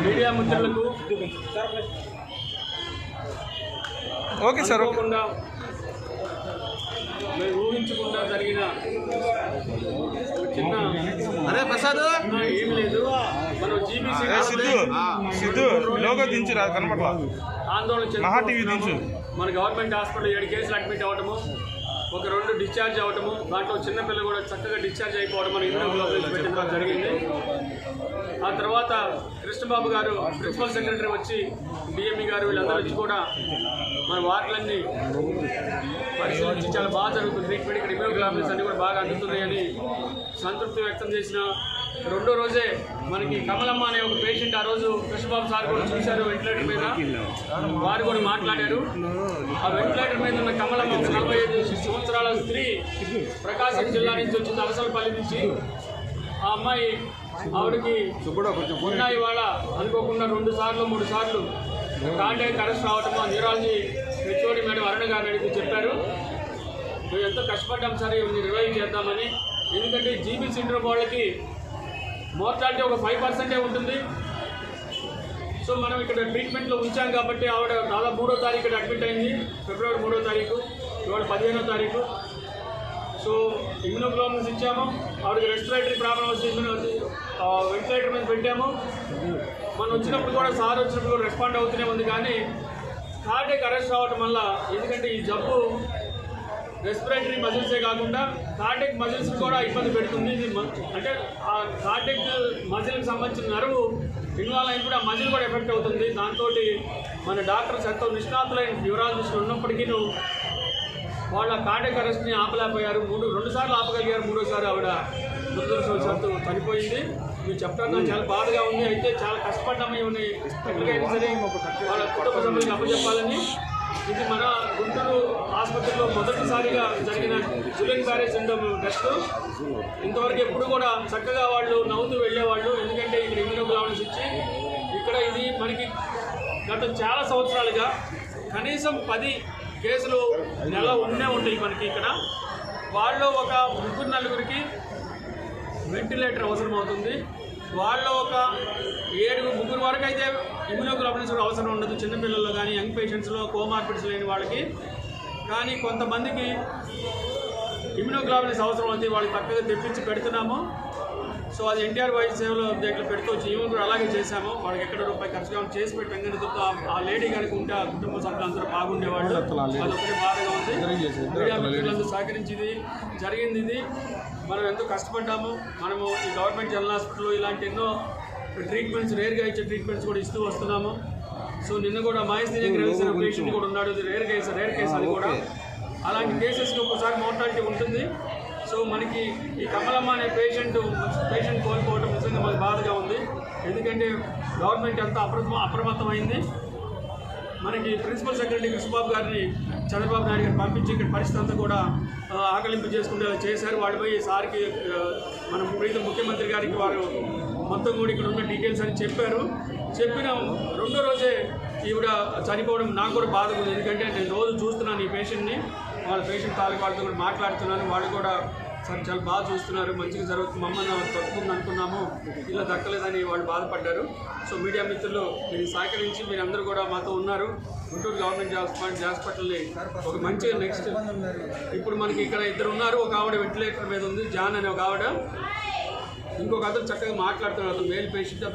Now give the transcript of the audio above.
Media మిత్రులకు okay sir okay. అనుకోకుండా మేము ఊహించకుండా జరిగిన చిన్న అరే ప్రసాద్! ఏం లేదు. మనం జీబీసీ సిద్ధు సిద్ధు లోగో దించు రా కనపడలా ఆందోళన మహా టీవీ దించు. మన గవర్నమెంట్ హాస్పిటల్ ఏడు కేసులు అడ్మిట్ అవ్వటము ఒక రెండు డిశ్చార్జ్ అవ్వటము దాంట్లో చిన్న పిల్లలు కూడా చక్కగా డిశ్చార్జ్ అయిపోవడం మన జరిగింది. తర్వాత కృష్ణబాబు గారు ప్రిన్సిపల్ సెక్రటరీ వచ్చి డిఎంఈ గారు వీళ్ళందరూ వచ్చి కూడా మన వార్డులన్నీ పరిశీలించి చాలా బాగా జరుగుతుంది. ట్రీట్మెంట్ ఇక్కడ ఇమ్యూనోగ్లాబులిన్స్ అన్ని కూడా బాగా అందుతున్నాయని సంతృప్తి వ్యక్తం చేసిన రెండో రోజే మనకి కమలమ్మ అనే ఒక పేషెంట్ ఆ రోజు కృష్ణబాబు సార్ కూడా చూశారు వెంటిలేటర్ మీద. వారు కూడా మాట్లాడారు. ఆ వెంటిలేటర్ మీద ఉన్న కమలమ్మ ఒక నలభై ఐదు సంవత్సరాల స్త్రీ ప్రకాశం జిల్లా నుంచి వచ్చింది అలసలపల్లి నుంచి. ఆ అమ్మాయి ఆవిడకి ఉన్న ఇవాళ. అనుకోకుండా రెండు సార్లు మూడు సార్లు కాంటాక్ట్ అరెస్ట్ రావటము ఆ న్యూరాలజీ హెచ్ఓడి మేడం అరుణ గారిని అడిగి చెప్పారు. మేము ఎంతో కష్టపడ్డాం సరే ఇవన్నీ రివైవ్ చేద్దామని. ఎందుకంటే జీబీ సిండ్రోమ్ వాళ్ళకి మోర్టాలిటీ ఒక ఫైవ్ పర్సెంటే ఉంటుంది. సో మనం ఇక్కడ ట్రీట్మెంట్లో ఉంచాం కాబట్టి ఆవిడ దాదాపు మూడో తారీఖు ఇక్కడ అడ్మిట్ అయింది. ఫిబ్రవరి మూడో తారీఖు ఇవాళ పదిహేనో తారీఖు. సో ఇమ్యూనోగ్లోబుల్స్ ఇచ్చాము ఆవిడకి రెస్పిరేటరీ ప్రాబ్లం వస్తే ఇమ్యూనో వెంటిలేటర్ మీద పెట్టాము. మనం వచ్చినప్పుడు కూడా సార్ వచ్చినప్పుడు కూడా రెస్పాండ్ అవుతూనే ఉంది కానీ కార్డియక్ అరెస్ట్ రావటం వల్ల ఎందుకంటే ఈ జబ్బు రెస్పిరేటరీ మజిల్సే కాకుండా కార్డియక్ మజిల్స్ కూడా ఇబ్బంది పెడుతుంది. ఇది అంటే ఆ కార్డియక్ మజిల్కి సంబంధించిన నరువు ఇన్వాల్వ్ అయినప్పుడు ఆ మజిల్ కూడా ఎఫెక్ట్ అవుతుంది. దాంతో మన డాక్టర్స్ ఎంతో నిష్ణాతులైన న్యూరాలజిస్టులు ఉన్నప్పటికీ వాళ్ళ కార్డియక్ అరెస్ట్ని ఆపలేకపోయారు. మూడు రెండు సార్లు ఆపగలిగారు. మూడోసారి ఆవిడ దురదృష్టవశాత్తు చనిపోయింది. మీరు చెప్పడం నాకు చాలా బాధగా ఉంది. అయితే చాలా కష్టపడ్డాము ఇవన్నీ ఎక్కడికైనా సరే వాళ్ళ కుటుంబ సభ్యులకు అప్పచెప్పాలని. ఇది మన గుంటూరు ఆసుపత్రిలో మొదటిసారిగా జరిగిన జులెన్ బ్యారేజ్ సిండ్రోమ్ టెస్ట్. ఇంతవరకు ఎప్పుడు కూడా చక్కగా వాళ్ళు నవ్వుతూ వెళ్ళేవాళ్ళు. ఎందుకంటే ఇక్కడ ఇమ్యూనోగ్లాబుల్స్ ఇచ్చి ఇక్కడ ఇది మనకి గత చాలా సంవత్సరాలుగా కనీసం పది కేసులు నెల ఉండే ఉంటాయి మనకి ఇక్కడ. వాళ్ళు ఒక ముగ్గురు నలుగురికి వెంటిలేటర్ అవసరం అవుతుంది వాళ్ళు ఒక ఏడు ముగ్గురు వరకు అయితే ఇమ్యూనోగ్లోబులిన్స్ కూడా అవసరం ఉండదు. చిన్నపిల్లల్లో కానీ యంగ్ పేషెంట్స్లో కోమార్పిడ్స్ లేని వాళ్ళకి. కానీ కొంతమందికి ఇమ్యూనోగ్లోబులిన్స్ అవసరం అవుతుంది వాళ్ళకి చక్కగా తెప్పించి పెడుతున్నాము. సో అది ఎన్టీఆర్ వైద్య సేవలో దగ్గర పెట్టుకోవచ్చు ఈవెన్ కూడా అలాగే చేశాము. వాళ్ళకి ఎక్కడ రూపాయి ఖర్చు కావాలి? చేసి పెట్టాం కానీ ఆ- లేడీ కనుక ఉంటే ఆ కుటుంబ సభ్యులు అందరూ బాగుండేవాళ్ళు. అదొకటి బాధగా ఉంది. మీడియా మిత్రులందరూ సహకరించింది. జరిగింది ఇది. మనం ఎంతో కష్టపడ్డాము. మనము ఈ గవర్నమెంట్ జనరల్ హాస్పిటల్ ఇలాంటి ఎన్నో ట్రీట్మెంట్స్ రేర్గా ఇచ్చే ట్రీట్మెంట్స్ కూడా ఇస్తూ వస్తున్నాము. సో నిన్న కూడా మహేష్ గ్రహించిన పేషెంట్ కూడా ఉన్నాడు. ఇది రేర్ కేసు రేర్ కేసు అది కూడా. అలాంటి కేసెస్కి ఒక్కోసారి మోర్టాలిటీ ఉంటుంది. సో మనకి ఈ కమలమ్మ అనే పేషెంట్ పేషెంట్ కోల్పోవడం నిజంగా మనకు బాధగా ఉంది. ఎందుకంటే గవర్నమెంట్ అంతా అప్రమ అప్రమత్తమైంది. మనకి ప్రిన్సిపల్ సెక్రటరీ కృష్ణబాబు గారిని చంద్రబాబు నాయుడు గారిని పంపించి ఇక్కడ పరిస్థితి అంతా కూడా ఆకలింపు చేసుకుంటే చేశారు. వాళ్ళు పోయి సార్కి మన ప్రీతం ముఖ్యమంత్రి గారికి వారు మొత్తం కూడా ఇక్కడ ఉన్న డీటెయిల్స్ అని చెప్పారు. చెప్పిన రెండో రోజే ఈవిడ చనిపోవడం నాకు కూడా బాధగా ఉంది. ఎందుకంటే నేను రోజు చూస్తున్నాను ఈ పేషెంట్ని. వాళ్ళ పేషెంట్ తాలూకు వాళ్ళతో కూడా మాట్లాడుతున్నాను. వాళ్ళు కూడా సార్ చాలా బాగా చూస్తున్నారు. మంచిగా జరుగుతుంది. మమ్మల్ని తప్పుకుంది అనుకున్నాము. ఇలా దక్కలేదని వాళ్ళు బాధపడ్డారు. సో మీడియా మిత్రులు మీరు సహకరించి మీరందరూ కూడా మాతో ఉన్నారు. గుంటూరు గవర్నమెంట్ హాస్పిటల్ హాస్పిటల్ని ఒక మంచిగా నెక్స్ట్ ఇప్పుడు మనకి ఇక్కడ ఇద్దరు ఉన్నారు. ఒక ఆవిడ వెంటిలేటర్ మీద ఉంది. జాన్ అనే ఒక ఆవిడ. ఇంకొక అతను చక్కగా మాట్లాడుతున్నారు అతను మేల్ పేషెంట్